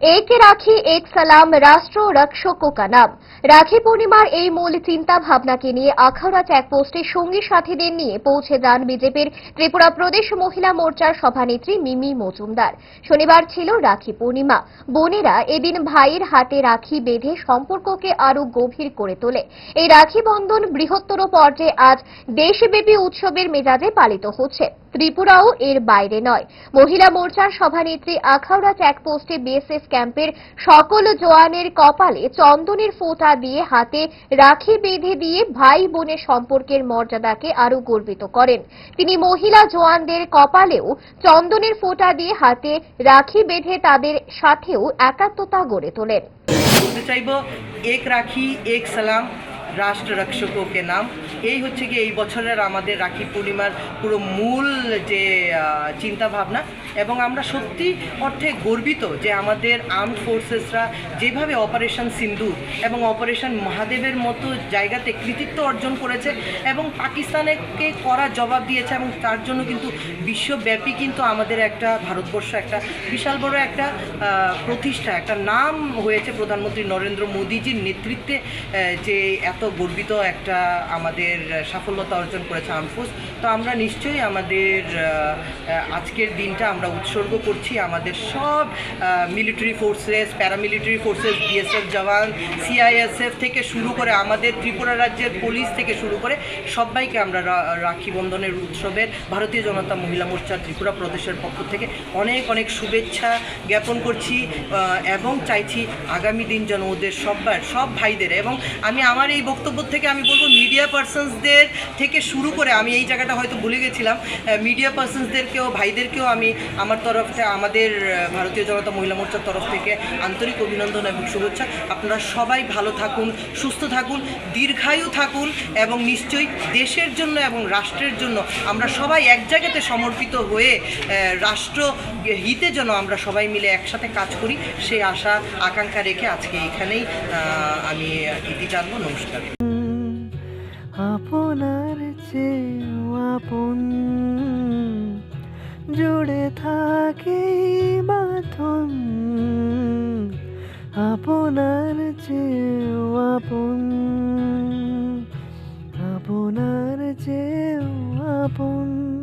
এক রাখি এক সালাম রাষ্ট্র রক্ষকো কা নাম। রাখি পূর্ণিমার এই মূল চিন্তা ভাবনাকে নিয়ে আখাউড়া চেকপোস্টে সঙ্গী সাথীদের নিয়ে পৌঁছে যান বিজেপির ত্রিপুরা প্রদেশ মহিলা মোর্চার সভানেত্রী মিমি মজুমদার। শনিবার ছিল রাখি পূর্ণিমা। বোনেরা এদিন ভাইয়ের হাতে রাখি বেঁধে সম্পর্ককে আরও গভীর করে তোলে। এই রাখি বন্ধন বৃহত্তর পর্যায়ে আজ দেশব্যাপী উৎসবের মেজাজে পালিত হচ্ছে। ত্রিপুরাও এর বাইরে নয়। মহিলা মোর্চার সভানেত্রী আখাউড়া চেকপোস্টে বিএসএফ ক্যাম্পের সকল জওয়ানের কপালে চন্দনের ফোঁটা দিয়ে হাতে রাখি বেঁধে দিয়ে ভাই বোনের সম্পর্কের মর্যাদাকে আরও গর্বিত করেন। তিনি মহিলা জওয়ানদের কপালেও চন্দনের ফোঁটা দিয়ে হাতে রাখি বেঁধে তাদের সাথেও একাত্মতা গড়ে তোলেন। চাইব, এক রাখি, এক সালাম রাষ্ট্র রক্ষককে নাম। এই হচ্ছে কি এই বছরের আমাদের রাখি পূর্ণিমার পুরো মূল যে চিন্তা ভাবনা এবং আমরা সত্যি অর্থে গর্বিত যে আমাদের আর্ম ফোর্সেসরা যেভাবে অপারেশন সিন্ধু এবং অপারেশন মহাদেবের মতো জায়গাতে কৃতিত্ব অর্জন করেছে এবং পাকিস্তানকে করা জবাব দিয়েছে এবং তার জন্য কিন্তু বিশ্বব্যাপী কিন্তু আমাদের একটা ভারতবর্ষ একটা বিশাল বড় একটা প্রতিষ্ঠা, একটা নাম হয়েছে প্রধানমন্ত্রী নরেন্দ্র মোদীজির নেতৃত্বে যে এত গর্বিত একটা আমাদের সাফল্যতা অর্জন করেছে আর্মফোর্স তো আমরা নিশ্চয়ই আমাদের আজকের দিনটা আমরা উৎসর্গ করছি আমাদের সব military forces paramilitary forces BSF jawan CISF থেকে শুরু করে আমাদের ত্রিপুরা রাজ্যের পুলিশ থেকে শুরু করে সবাইকে আমরা রাখি বন্ধনের উৎসবের। ভারতীয় জনতা মহিলা মোর্চা ত্রিপুরা প্রদেশের পক্ষ থেকে অনেক অনেক শুভেচ্ছা জ্ঞাপন করছি এবং চাইছি আগামী দিন যেন ওদের সব্বার, সব ভাইদের এবং আমি আমার এই বক্তব্য থেকে আমি বলব মিডিয়া পার্সনসদের থেকে শুরু করে, আমি এই জায়গাটা হয়তো ভুলে গেছিলাম মিডিয়া পার্সনসদেরকেও ভাইদেরকেও আমি আমার তরফ থেকে আমাদের ভারতীয় জনতা মহিলা মোর্চার তরফ থেকে আন্তরিক অভিনন্দন এবং শুভেচ্ছা। আপনারা সবাই ভালো থাকুন, সুস্থ থাকুন, দীর্ঘায়ু থাকুন এবং নিশ্চয়ই দেশের জন্য এবং রাষ্ট্রের জন্য আমরা সবাই এক জায়গাতে সমর্পিত হয়ে রাষ্ট্র হিতে যেন আমরা সবাই মিলে একসাথে কাজ করি সেই আশা, আকাঙ্ক্ষা রেখে আজকে এখানেই আমি ইতি জানব। নমস্কার। আপনার চেয়েও আপন জুড়ে থাকে মাথন আপনার চেয়েও আপন আপনার চেয়েও আপন।